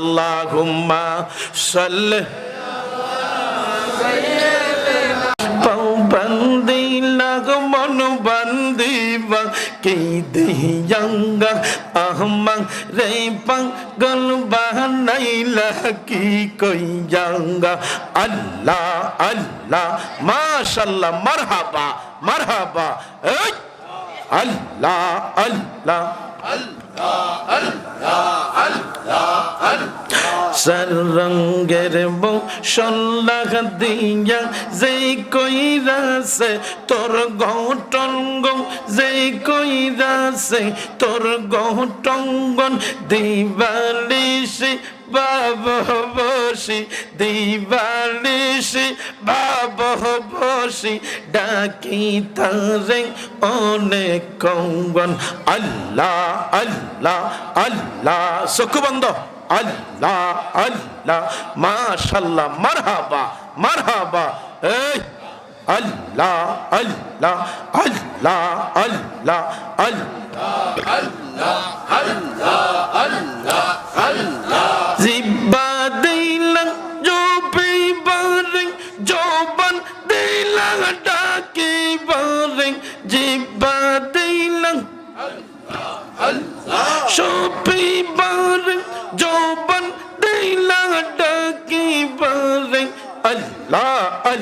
আল্লাহুম্মা সাল্লি বন্দি লাগ মন বন্দিবা কি দিয়াঙ্গা আহমং রে পাগল বানাইলা কি কইয়াঙ্গা আল্লাহ আল্লাহ মাশাল্লাহ মারহাবা মারহাবা, এই আল্লাহ আল্লাহ। সরঙ্গের বসল্লাহ দিয়া যে কইরাছে তোর ঘটঙ্গ যে কইরাছে তোর ঘটঙ্গন দিবালিশে বাব বসি দিবালিশি বাব বসি ডাকি তারে অনেক কঙ্গন। আল্লাহ আল্লাহ আল্লাহ চকু বন্ধ আল্লাহ আল্লাহ, মাশাল্লাহ, মারহাবা মারহাবা। এই আল্লাহ আল্লাহ আল্লাহ আল্লাহ আল্লাহ।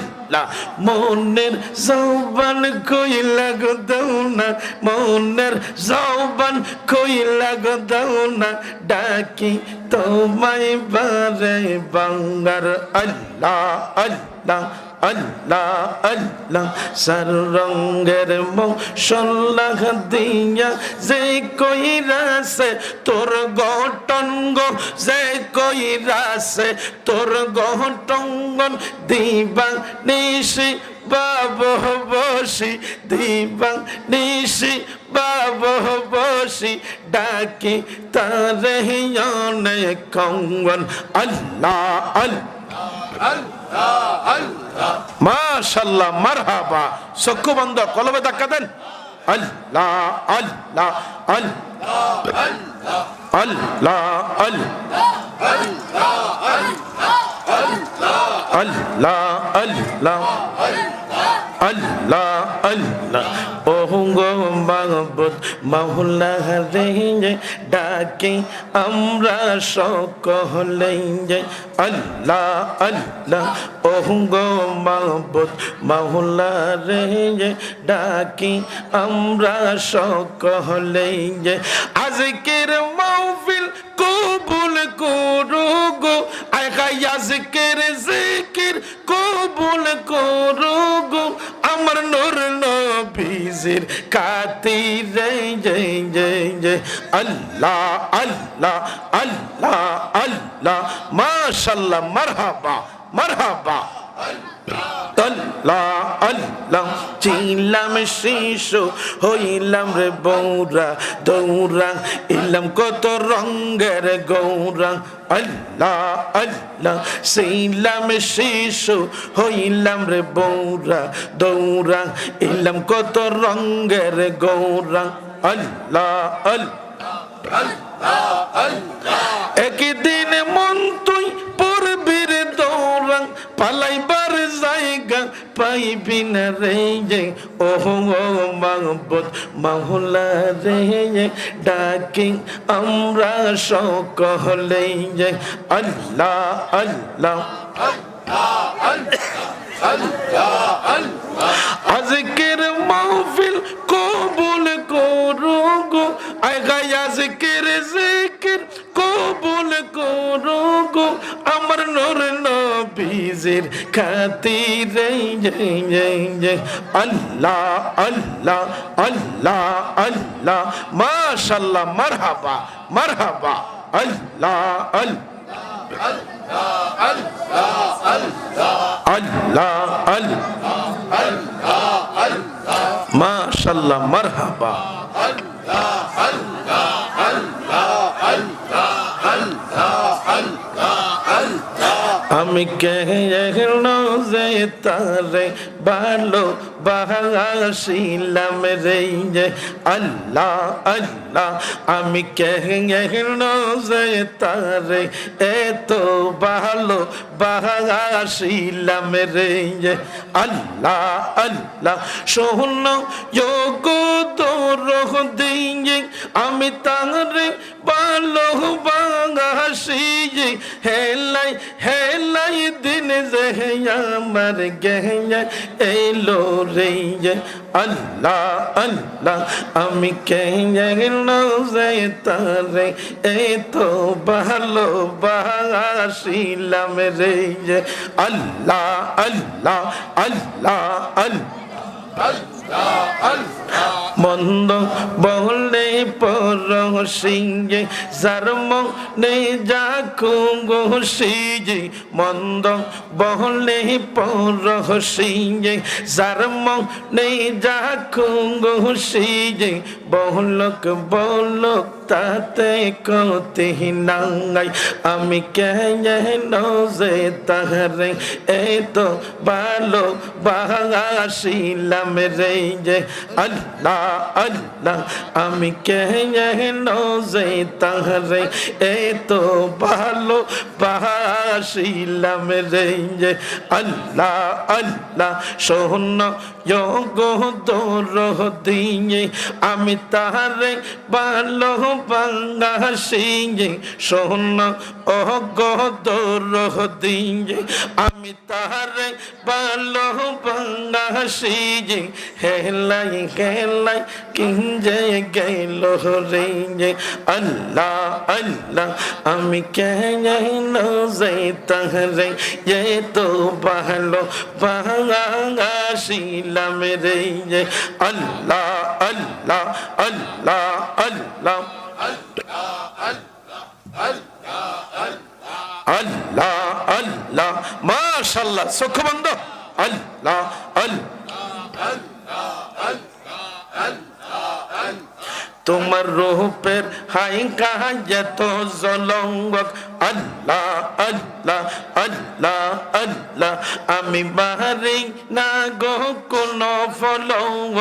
আল্লাহ মনের জৌবান কইলা গো দৌনা মনের জৌবান কইলা গো দৌনা ডাকি তোমায় বারে বাঙ্গার আল্লাহ আল্লাহ। আল্লাহ আল্লাহ সার রঙ্গের মৌসল্লাহ দিয়া যে কইরাছে তোর গটঙ্গ যে কইরাছে তোর গটঙ্গন দিবা নিশি বাব বসি দিবা নিশি বাব বসি, ডাকি তারে কঙ্গন, আল্লাহ আল্লাহ। মাশাল্লাহ, মারহাবা। চক্ষু বন্ধ, কলবে ধাক্কা দেন। আল্লাহ আল্লাহ আল্লাহ আল্লাহ আল্লাহ আল্লাহ আল্লাহ আল্লাহ। আল্লাহ আল্লাহ। অহুঙ্গ মাহবুদ মাহুল্লা রেঞ্জে ডাকে, আমরা সকলেই যাই আল্লাহ আল্লাহ। অহুঙ্গ মাহবুদ মাহুল্লা রেঞ্জে ডাকে, আমরা সকলেই যাই আজকের মাহফিল কবুল করো গো। আজকের জিকির কবুল করো গো। নবীজির খাতিরে জয় জয় জয় আল্লাহ আল্লাহ আল্লাহ আল্লাহ। মাশাল্লাহ মারহাবা মারহাবা। আল্লাহ আল্লাহ ছিলাম শিশু, হইলাম রে বৌরা, দৌরা ইলাম কত রঙ্গের গৌরা। আল্লাহ আল্লাহ ছিলাম শিশু, হইলাম রে বৌরা, দৌরা ইলাম কত রঙ্গের গৌরা। আল্লাহ আল্লাহ, একদিন পাইবি না রে যে ওহ মাহবুদ মাহুলা রে ডাকি আমরা সকলে আল্লাহ আল্লাহ, আজকের মাহফিল কবুল করো গো আগাই আজকের জিকির কবুল করো গো আমার নূর নবীজির খাতিরে আল্লাহ আল্লাহ আল্লাহ আল্লাহ। মাশাল্লাহ, মারহাবা মারহাবা। আল্লাহ। আল্লাহ আল্লাহ আল্লাহ। মাশাল্লাহ, মারহাবা। আমি কেন যে তারে ভালো বাহাসিলাম রে আল্লাহ আল্লাহ, আমি কেন যে তারে এত ভালো বাহাসিলাম রে আল্লাহ আল্লাহ শোন যোগ তোর দিয়ে আমি তারে ভালো বাহাসি যে হেলাই দিন যে আমার গেয়া এলো রে আল্লাহ আল্লাহ আমি কেন তারে এ তো ভালো বাসিলাম রে যে আল্লাহ আল্লাহ আল্লাহ আল্লাহ মন্দ বলে পর সিংহে জন্ম নেই যা কুঙ্গো সিংহে। মন্দ বলে পর সিংহে জন্ম নেই যা কুঙ্গো সিংহে। বহুলোক বলক তাতে কতে নাই। আমি কেন যে তাহারে এ তো ভালো বাসিলাম রে যে। আল্লাহ আল্লাহ, আমি কেন যে তাহারে এ তো ভালো বাসিলাম রে যে। আল্লাহ আল্লাহ, শোন যোগ তোর দিয়ে। আমি তাহারে ভালো বাংলাসিংহে শোন ও গদর দিয়ে আমি তাহারে ভালো বাংলাসিংহে হেলাই হেলাই কিঞ্জে গেল রে যে আল্লাহ আল্লাহ, আমি কেন যে তাহারে যে তো ভালো বাংলাসিলাম রে আল্লাহ আল্লাহ আল্লাহ আল্লাহ। আল্লাহ আল্লাহ মাশাল্লাহ চোখ বন্ধ। আল্লাহ তোমার রূপের হাই কাহাযত জলঙ্গ আল্লাহ আল্লাহ আল্লাহ আল্লাহ আমি বাহারি না গো, কোন ফলঙ্গ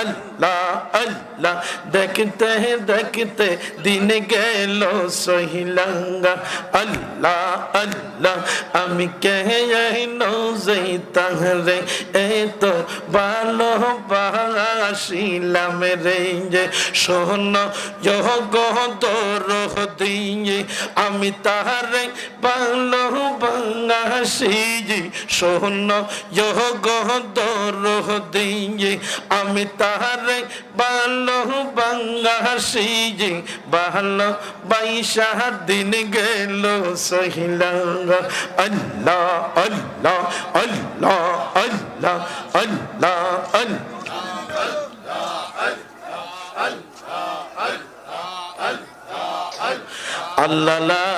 আল্লাহ আল্লাহ, দেখতে দেখতে দিন গেল সহিলাঙ্গা। আল্লাহ আল্লাহ, আমি কেন যে তাহলে এ তো ভালো বাসিলাম রে যে শোন যোগ তোর দিয়ে আমি তাহারে ভালো বাংলাসি শোন যোগ তোর দিয়ে আমি তাহারে ভালো বাংলাসি ভালো বাইশা দিন গেল সহিলাঙ্গা আল্লাহ আল্লাহ আল্লাহ আল্লাহ আল্লাহ আল্লাহ লা